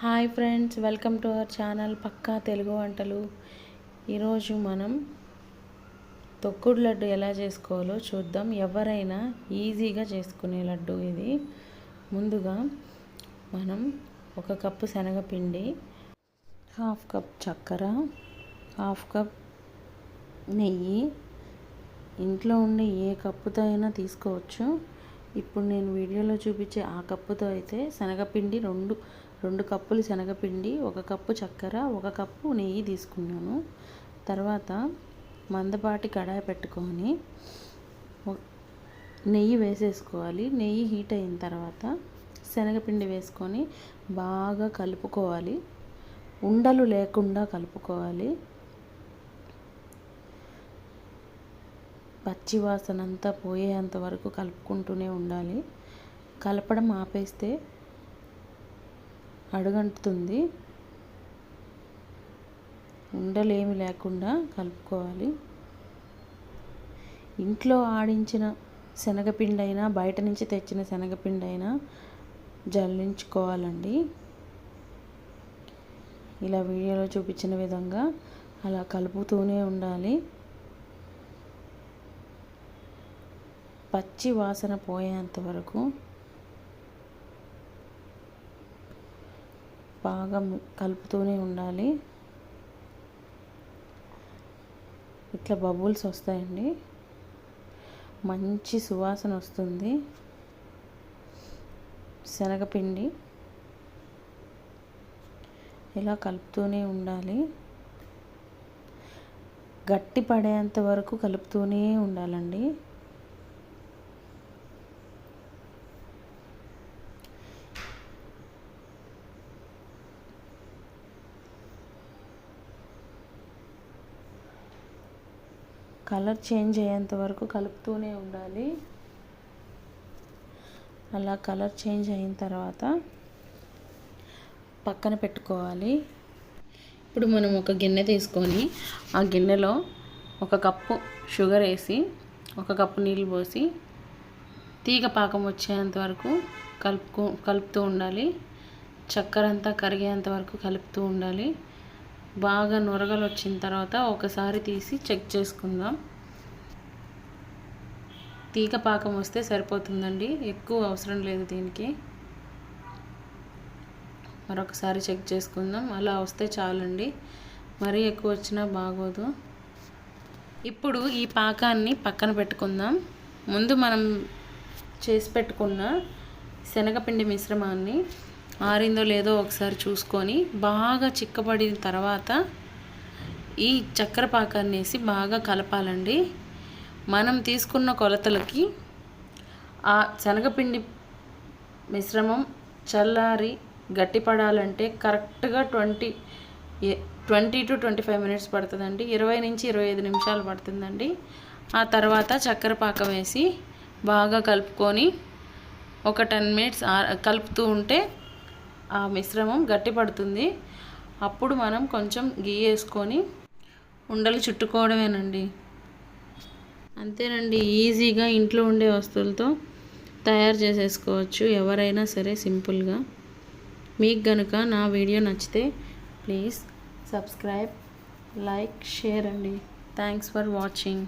Hi friends welcome to our channel పక్కా తెలుగు వంటలు. ఈరోజు మనం తొక్కుడు లడ్డు ఎలా చేసుకోవాలో చూద్దాం. ఎవరైనా ఈజీగా చేసుకునే లడ్డు ఇది. ముందుగా మనం ఒక కప్పు శనగపిండి హాఫ్ కప్ చక్కెర హాఫ్ కప్ నెయ్యి. ఇంట్లో ఉండే ఏ కప్పుతో అయినా తీసుకోవచ్చు. ఇప్పుడు నేను వీడియోలో చూపించే ఆ కప్పుతో అయితే శనగపిండి రెండు రెండు కప్పులు శనగపిండి ఒక కప్పు చక్కెర ఒక కప్పు నెయ్యి తీసుకున్నాను. తర్వాత మందపాటి కడాయి పెట్టుకొని నెయ్యి వేసేసుకోవాలి. నెయ్యి హీట్ అయిన తర్వాత శనగపిండి వేసుకొని బాగా కలుపుకోవాలి. ఉండలు లేకుండా కలుపుకోవాలి. పచ్చివాసన అంతా పోయేంత వరకు కలుపుకుంటూనే ఉండాలి. కలపడం ఆపేస్తే అడుగంటుతుంది. ఉండలేమి లేకుండా కలుపుకోవాలి. ఇంట్లో ఆడించిన శనగపిండి అయినా బయట నుంచి తెచ్చిన శనగపిండి అయినా జల్లించుకోవాలండి. ఇలా వీడియోలో చూపించిన విధంగా అలా కలుపుతూనే ఉండాలి. పచ్చి వాసన పోయేంత వరకు బాగా కలుపుతూనే ఉండాలి. ఇట్లా బబుల్స్ వస్తాయండి. మంచి సువాసన వస్తుంది. శనగపిండి ఇలా కలుపుతూనే ఉండాలి. గట్టి పడేంత వరకు కలుపుతూనే ఉండాలండి. కలర్ చేంజ్ అయ్యేంత వరకు కలుపుతూనే ఉండాలి. అలా కలర్ చేంజ్ అయిన తర్వాత పక్కన పెట్టుకోవాలి. ఇప్పుడు మనం ఒక గిన్నె తీసుకొని ఆ గిన్నెలో ఒక కప్పు షుగర్ వేసి ఒక కప్పు నీళ్ళు పోసి తీగ పాకం వచ్చేంత వరకు కలుపుకు కలుపుతూ ఉండాలి. చక్కెర అంతా కరిగేంత వరకు కలుపుతూ ఉండాలి. బాగా నొరగలు వచ్చిన తర్వాత ఒకసారి తీసి చెక్ చేసుకుందాం. తీగ పాకం వస్తే సరిపోతుందండి. ఎక్కువ అవసరం లేదు దీనికి. మరొకసారి చెక్ చేసుకుందాం. అలా వస్తే చాలండి. మరీ ఎక్కువ వచ్చినా బాగోదు. ఇప్పుడు ఈ పాకాన్ని పక్కన పెట్టుకుందాం. ముందు మనం చేసి పెట్టుకున్న శనగపిండి మిశ్రమాన్ని ఆరిందో లేదో ఒకసారి చూసుకొని బాగా చిక్కబడిన తర్వాత ఈ చక్కెర పాకాన్ని వేసి బాగా కలపాలండి. మనం తీసుకున్న కొలతలకి ఆ శనగపిండి మిశ్రమం చల్లారి గట్టిపడాలంటే కరెక్ట్గా twenty twenty to twenty five minutes పడుతుందండి. ఇరవై నుంచి ఇరవై ఐదు నిమిషాలు పడుతుందండి. ఆ తర్వాత చక్కెర పాకం వేసి బాగా కలుపుకొని ఒక టెన్ మినిట్స్ కలుపుతూ ఉంటే ఆ మిశ్రమం గట్టిపడుతుంది అప్పుడు మనం కొంచెం గీ వేసుకొని ఉండలు చుట్టుకోవడమేనండి. అంతేనండి ఈజీగా ఇంట్లో ఉండే వస్తువులతో తయారు చేసేసుకోవచ్చు. ఎవరైనా సరే సింపుల్గా. మీకు గనుక నా వీడియో నచ్చితే ప్లీజ్ సబ్స్క్రైబ్ లైక్ షేర్ అండి. Thanks for watching.